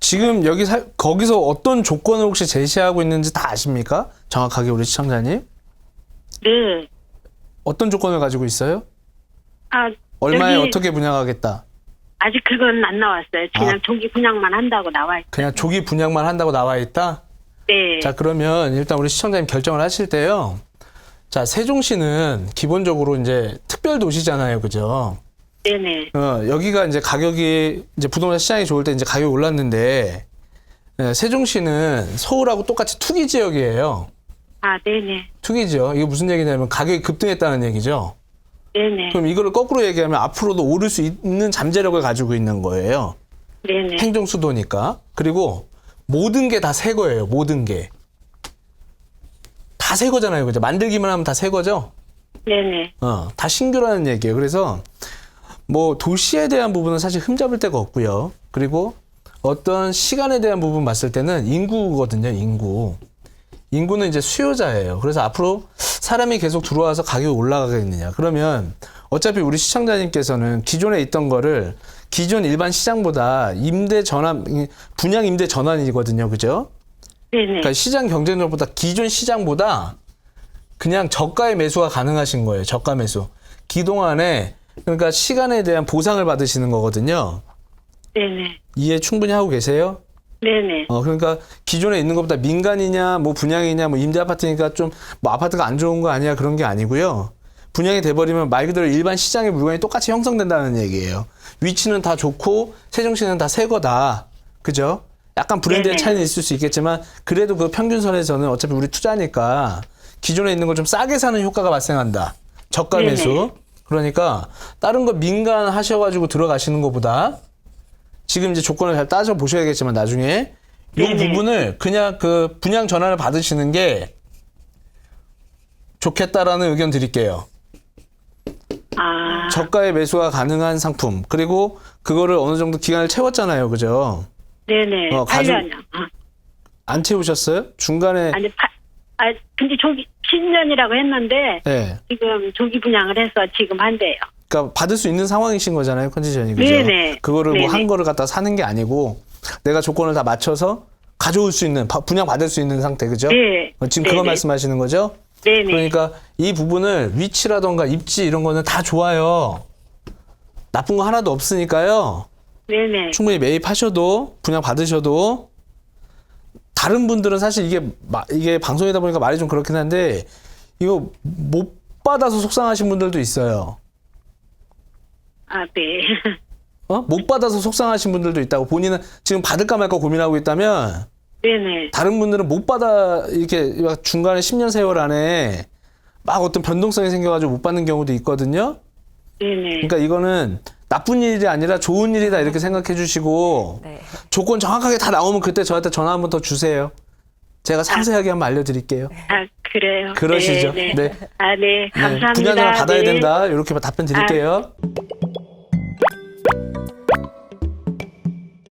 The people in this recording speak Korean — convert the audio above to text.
지금 여기 살 거기서 어떤 조건을 혹시 제시하고 있는지 다 아십니까? 정확하게 우리 시청자님 네. 어떤 조건을 가지고 있어요? 아, 얼마에 여기 어떻게 분양하겠다? 아직 그건 안 나왔어요. 그냥 아. 조기 분양만 한다고 나와 있어요. 그냥 조기 분양만 한다고 나와 있다. 네. 자 그러면 일단 우리 시청자님 결정을 하실 때요. 자 세종시는 기본적으로 이제 특별 도시잖아요, 그죠? 네네. 어, 여기가 이제 가격이 이제 부동산 시장이 좋을 때 이제 가격이 올랐는데 예, 세종시는 서울하고 똑같이 투기 지역이에요. 아, 네네. 투기 지역. 이게 무슨 얘기냐면 가격이 급등했다는 얘기죠. 네네. 그럼 이거를 거꾸로 얘기하면 앞으로도 오를 수 있는 잠재력을 가지고 있는 거예요. 네네. 행정 수도니까. 그리고 모든 게 다 새 거예요. 모든 게. 다 새 거잖아요. 그죠? 만들기만 하면 다 새 거죠? 네네. 어, 다 신규라는 얘기예요. 그래서 뭐 도시에 대한 부분은 사실 흠잡을 데가 없고요. 그리고 어떤 시간에 대한 부분 봤을 때는 인구거든요. 인구. 인구는 이제 수요자예요. 그래서 앞으로 사람이 계속 들어와서 가격이 올라가겠느냐. 그러면 어차피 우리 시청자님께서는 기존에 있던 거를 기존 일반 시장보다 임대 전환, 분양 임대 전환이거든요. 그죠? 네네. 그러니까 시장 경쟁력보다 기존 시장보다 그냥 저가의 매수가 가능하신 거예요. 저가 매수. 기동안에 그러니까 시간에 대한 보상을 받으시는 거거든요. 네네. 이해 충분히 하고 계세요? 네네. 어 그러니까 기존에 있는 것보다 민간이냐 뭐 분양이냐 뭐 임대 아파트니까 좀 뭐 아파트가 안 좋은 거 아니야 그런 게 아니고요. 분양이 돼버리면 말 그대로 일반 시장의 물건이 똑같이 형성된다는 얘기예요. 위치는 다 좋고 세종시는 다 새 거다. 그죠? 약간 브랜드의 네네. 차이는 있을 수 있겠지만 그래도 그 평균선에서는 어차피 우리 투자니까 기존에 있는 걸 좀 싸게 사는 효과가 발생한다. 저가 네네. 매수. 그러니까 다른 거 민간 하셔가지고 들어가시는 것보다 지금 이제 조건을 잘 따져 보셔야겠지만 나중에 이 네네. 부분을 그냥 그 분양 전환을 받으시는 게 좋겠다라는 의견 드릴게요. 아, 저가의 매수가 가능한 상품 그리고 그거를 어느 정도 기간을 채웠잖아요, 그죠? 네네. 어, 가족- 8년이요. 어. 안 채우셨어요? 중간에 아니, 파, 아, 근데 조기, 10년이라고 했는데, 네, 지금 조기 분양을 해서 지금 한대요. 그러니까 받을 수 있는 상황이신 거잖아요, 컨디션이 그죠? 네네. 그거를 뭐. 한 거를 갖다 사는 게 아니고 내가 조건을 다 맞춰서 가져올 수 있는 바- 분양 받을 수 있는 상태, 그죠? 네. 어, 지금 그거 네네. 말씀하시는 거죠? 네네. 그러니까 이 부분을 위치라던가 입지 이런 거는 다 좋아요. 나쁜 거 하나도 없으니까요. 네네. 충분히 매입하셔도 분양 받으셔도 다른 분들은 사실 이게 마- 이게 방송이다 보니까 말이 좀 그렇긴 한데 이거 못 받아서 속상하신 분들도 있어요. 아, 네. 어? 못 받아서 속상하신 분들도 있다고 본인은 지금 받을까 말까 고민하고 있다면 네네. 다른 분들은 못 받아 이렇게 막 중간에 10년 세월 안에 막 어떤 변동성이 생겨가지고 못 받는 경우도 있거든요. 네네. 그러니까 이거는 나쁜 일이 아니라 좋은 일이다 이렇게 생각해 주시고 네. 조건 정확하게 다 나오면 그때 저한테 전화 한번 더 주세요. 제가 상세하게 한번 알려드릴게요. 아, 그래요. 그러시죠. 네. 네. 네. 아, 네. 네, 감사합니다. 분양을 받아야 네. 된다. 이렇게 답변 드릴게요.